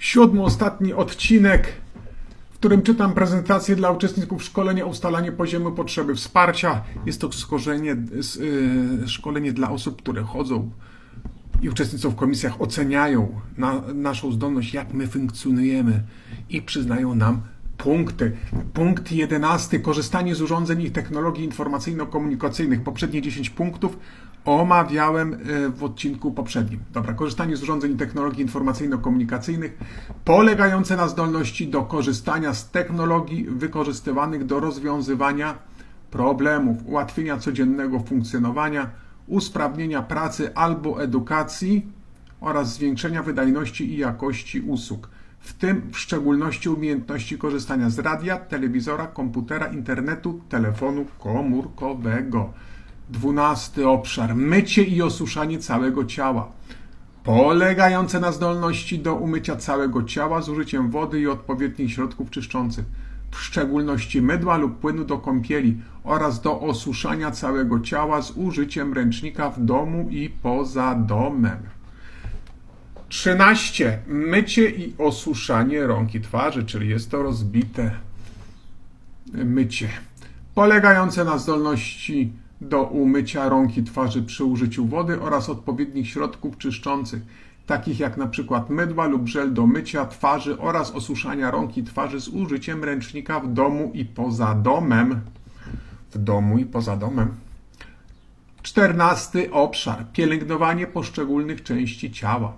Siódmy, ostatni odcinek, w którym czytam prezentację dla uczestników szkolenia ustalanie poziomu potrzeby wsparcia. Jest to szkolenie, y, szkolenie dla osób, które chodzą i uczestniczą w komisjach, oceniają na, naszą zdolność, jak my funkcjonujemy i przyznają nam punkty. Punkt jedenasty. Korzystanie z urządzeń i technologii informacyjno-komunikacyjnych. Poprzednie 10 punktów omawiałem e, w odcinku poprzednim. Dobra, korzystanie z urządzeń i technologii informacyjno-komunikacyjnych polegające na zdolności do korzystania z technologii wykorzystywanych do rozwiązywania problemów, ułatwienia codziennego funkcjonowania, usprawnienia pracy albo edukacji oraz zwiększenia wydajności i jakości usług, w tym w szczególności umiejętności korzystania z radia, telewizora, komputera, internetu, telefonu komórkowego. Dwunasty obszar mycie i osuszanie całego ciała polegające na zdolności do umycia całego ciała z użyciem wody i odpowiednich środków czyszczących, w szczególności mydła lub płynu do kąpieli oraz do osuszania całego ciała z użyciem ręcznika w domu i poza domem. 13. Mycie i osuszanie rąk i twarzy, czyli jest to rozbite mycie, polegające na zdolności do umycia rąk i twarzy przy użyciu wody oraz odpowiednich środków czyszczących, takich jak przykład mydła lub żel do mycia twarzy oraz osuszania rąk i twarzy z użyciem ręcznika w domu i poza domem. W domu i poza domem. Czternasty obszar pielęgnowanie poszczególnych części ciała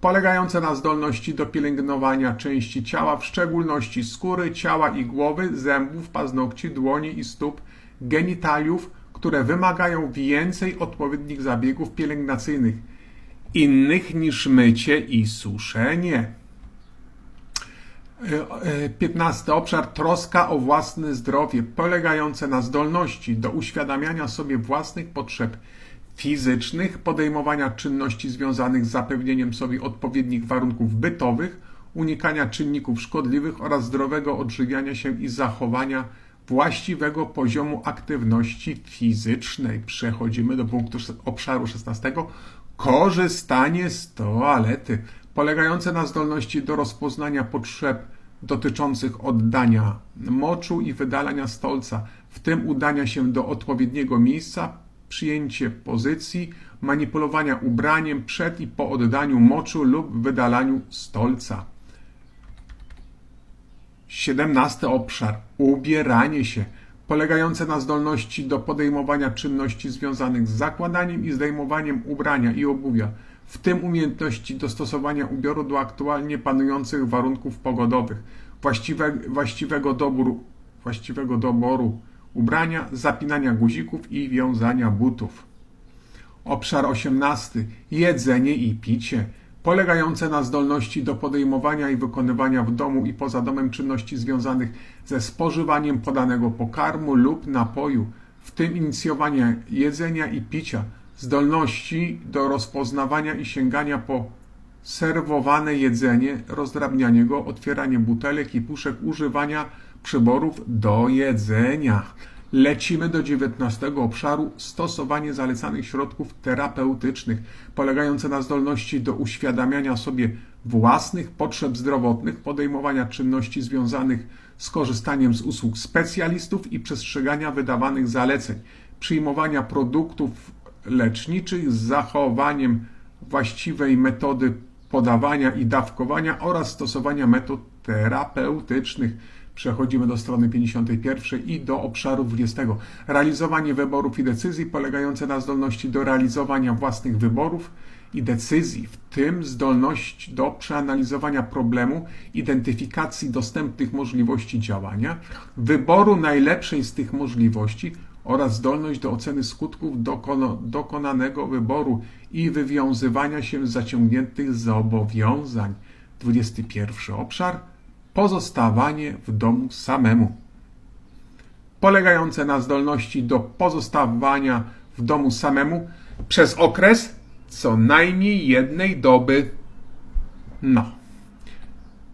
polegające na zdolności do pielęgnowania części ciała, w szczególności skóry, ciała i głowy, zębów, paznokci, dłoni i stóp, genitaliów, które wymagają więcej odpowiednich zabiegów pielęgnacyjnych, innych niż mycie i suszenie. E, e, 15. Obszar troska o własne zdrowie, polegające na zdolności do uświadamiania sobie własnych potrzeb fizycznych, podejmowania czynności związanych z zapewnieniem sobie odpowiednich warunków bytowych, unikania czynników szkodliwych oraz zdrowego odżywiania się i zachowania właściwego poziomu aktywności fizycznej. Przechodzimy do punktu sz- obszaru 16. Korzystanie z toalety, polegające na zdolności do rozpoznania potrzeb dotyczących oddania moczu i wydalania stolca, w tym udania się do odpowiedniego miejsca, przyjęcie pozycji, manipulowania ubraniem przed i po oddaniu moczu lub wydalaniu stolca. 17 obszar ubieranie się, polegające na zdolności do podejmowania czynności związanych z zakładaniem i zdejmowaniem ubrania i obuwia, w tym umiejętności dostosowania ubioru do aktualnie panujących warunków pogodowych, właściwe, właściwego, doboru, właściwego doboru ubrania, zapinania guzików i wiązania butów. Obszar 18. Jedzenie i picie, polegające na zdolności do podejmowania i wykonywania w domu i poza domem czynności związanych ze spożywaniem podanego pokarmu lub napoju, w tym inicjowania jedzenia i picia, zdolności do rozpoznawania i sięgania po serwowane jedzenie, rozdrabnianie go, otwieranie butelek i puszek, używania przyborów do jedzenia. Lecimy do 19 obszaru stosowanie zalecanych środków terapeutycznych, polegające na zdolności do uświadamiania sobie własnych potrzeb zdrowotnych, podejmowania czynności związanych z korzystaniem z usług specjalistów i przestrzegania wydawanych zaleceń, przyjmowania produktów leczniczych z zachowaniem właściwej metody podawania i dawkowania oraz stosowania metod terapeutycznych. Przechodzimy do strony 51 i do obszaru 20. Realizowanie wyborów i decyzji polegające na zdolności do realizowania własnych wyborów i decyzji, w tym zdolność do przeanalizowania problemu, identyfikacji dostępnych możliwości działania, wyboru najlepszej z tych możliwości oraz zdolność do oceny skutków dokono, dokonanego wyboru i wywiązywania się z zaciągniętych zobowiązań. 21 obszar pozostawanie w domu samemu, polegające na zdolności do pozostawania w domu samemu przez okres co najmniej jednej doby. No.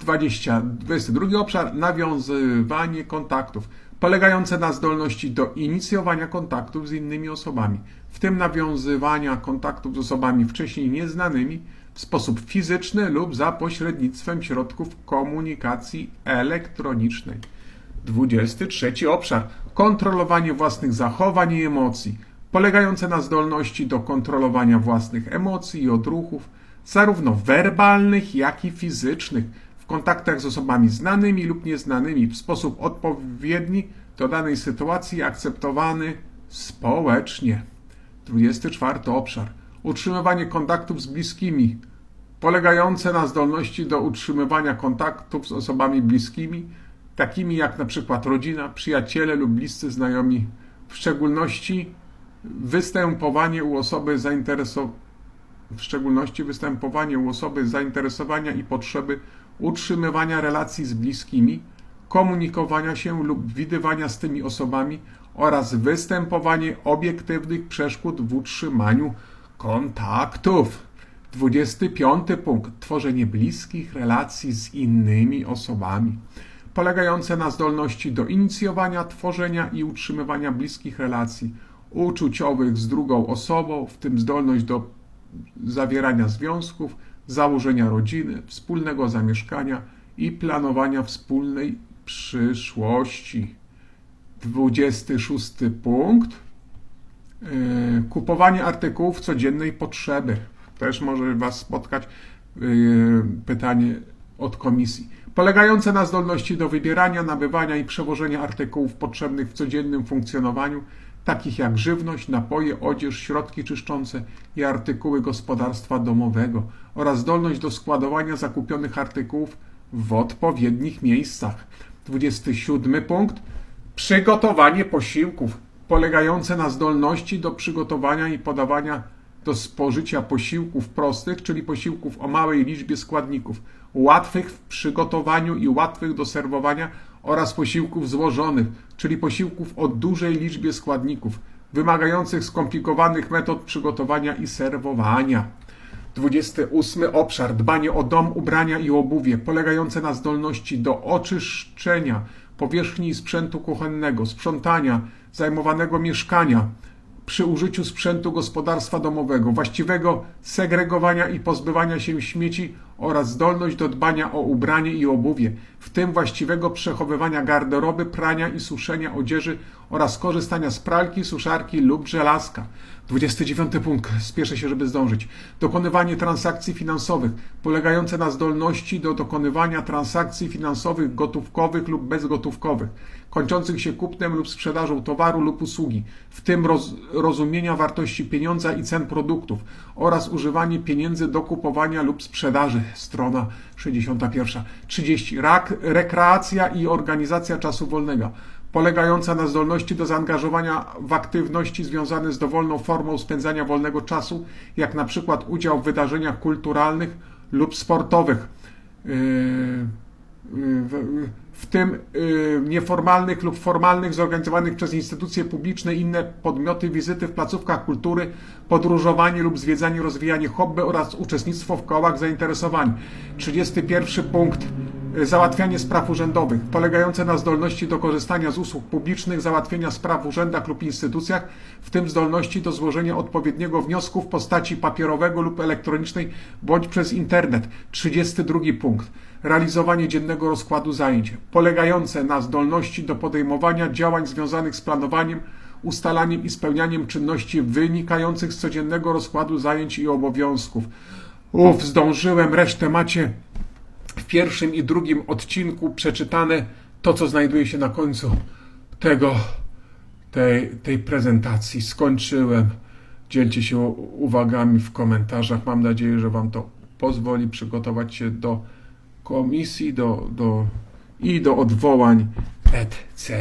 20, 22 obszar nawiązywanie kontaktów, polegające na zdolności do inicjowania kontaktów z innymi osobami, w tym nawiązywania kontaktów z osobami wcześniej nieznanymi, w sposób fizyczny lub za pośrednictwem środków komunikacji elektronicznej. 23 obszar kontrolowanie własnych zachowań i emocji, polegające na zdolności do kontrolowania własnych emocji i odruchów, zarówno werbalnych, jak i fizycznych, w kontaktach z osobami znanymi lub nieznanymi w sposób odpowiedni do danej sytuacji akceptowany społecznie. 24 obszar utrzymywanie kontaktów z bliskimi, polegające na zdolności do utrzymywania kontaktów z osobami bliskimi, takimi jak na przykład rodzina, przyjaciele lub bliscy znajomi, w szczególności występowanie u osoby zainteresowanej w szczególności występowanie u osoby zainteresowania i potrzeby utrzymywania relacji z bliskimi, komunikowania się lub widywania z tymi osobami oraz występowanie obiektywnych przeszkód w utrzymaniu kontaktów. 25 punkt. Tworzenie bliskich relacji z innymi osobami, polegające na zdolności do inicjowania, tworzenia i utrzymywania bliskich relacji uczuciowych z drugą osobą, w tym zdolność do zawierania związków, założenia rodziny, wspólnego zamieszkania i planowania wspólnej przyszłości. 26 punkt. Yy, Kupowanie artykułów codziennej potrzeby. Też może Was spotkać yy, pytanie od komisji. Polegające na zdolności do wybierania, nabywania i przewożenia artykułów potrzebnych w codziennym funkcjonowaniu, takich jak żywność, napoje, odzież, środki czyszczące i artykuły gospodarstwa domowego oraz zdolność do składowania zakupionych artykułów w odpowiednich miejscach. 27 punkt. Przygotowanie posiłków polegające na zdolności do przygotowania i podawania do spożycia posiłków prostych, czyli posiłków o małej liczbie składników, łatwych w przygotowaniu i łatwych do serwowania oraz posiłków złożonych, czyli posiłków o dużej liczbie składników, wymagających skomplikowanych metod przygotowania i serwowania. 28 obszar dbanie o dom, ubrania i obuwie, polegające na zdolności do oczyszczenia powierzchni sprzętu kuchennego, sprzątania zajmowanego mieszkania przy użyciu sprzętu gospodarstwa domowego, właściwego segregowania i pozbywania się śmieci oraz zdolność do dbania o ubranie i obuwie, w tym właściwego przechowywania garderoby, prania i suszenia odzieży oraz korzystania z pralki, suszarki lub żelazka. 29 punkt. Spieszę się, żeby zdążyć. Dokonywanie transakcji finansowych polegające na zdolności do dokonywania transakcji finansowych gotówkowych lub bezgotówkowych, kończących się kupnem lub sprzedażą towaru lub usługi, w tym roz, rozumienia wartości pieniądza i cen produktów oraz używanie pieniędzy do kupowania lub sprzedaży. Strona 61. 30. Rak, rekreacja i organizacja czasu wolnego polegająca na zdolności do zaangażowania w aktywności związane z dowolną formą spędzania wolnego czasu, jak na przykład udział w wydarzeniach kulturalnych lub sportowych, yy, w, w tym yy, nieformalnych lub formalnych, zorganizowanych przez instytucje publiczne inne podmioty, wizyty w placówkach kultury, podróżowanie lub zwiedzanie, rozwijanie hobby oraz uczestnictwo w kołach zainteresowań. 31 punkt załatwianie spraw urzędowych, polegające na zdolności do korzystania z usług publicznych, załatwienia spraw w urzędach lub instytucjach, w tym zdolności do złożenia odpowiedniego wniosku w postaci papierowego lub elektronicznej bądź przez internet. 32 punkt. Realizowanie dziennego rozkładu zajęć, polegające na zdolności do podejmowania działań związanych z planowaniem, ustalaniem i spełnianiem czynności wynikających z codziennego rozkładu zajęć i obowiązków. Uf, zdążyłem, resztę macie w pierwszym i drugim odcinku przeczytane to, co znajduje się na końcu tego, tej, tej prezentacji. Skończyłem. Dzielcie się uwagami w komentarzach. Mam nadzieję, że Wam to pozwoli przygotować się do komisji do, do, i do odwołań, etc.